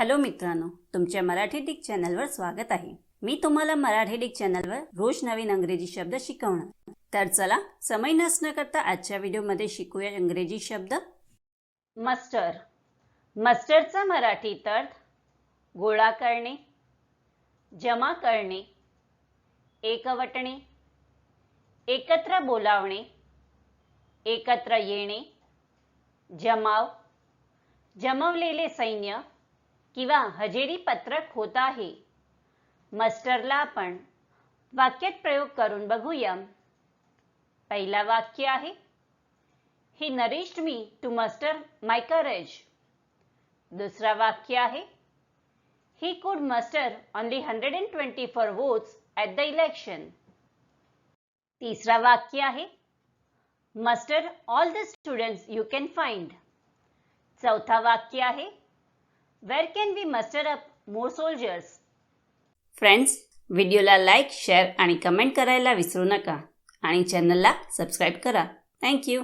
Hello मित्रांनो तुमच्या Marathi Dick चॅनलवर स्वागत आहे. मी तुम्हाला मराठी डिक चॅनलवर रोज नवीन अंग्रेजी शब्द शिकवणार. तर चला समय नसणं करता आजच्या व्हिडिओमध्ये शिकूया इंग्रजी शब्द. मस्टर. मस्टरचा मराठीत अर्थ गोळा करणे जमा करणे एकवटणे एकत्र बोलावणे एकत्र येणे जमाव जमवलेले सैन्य किंवा हजेरी पत्रक होत आहे. मस्टरला आपण वाक्यात प्रयोग करून बघूया. पहिला वाक्य आहे he nourished me to muster my courage दुसरा वाक्य आहे ही could muster only hundred and twenty four votes at the election तिसरा वाक्य आहे muster all the students you can find चौथा वाक्य आहे where can we muster up more soldiers friends व्हिडिओला लाईक शेअर आणि कमेंट करायला विसरू नका. आणि चॅनलला सबस्क्राईब करा. थँक्यू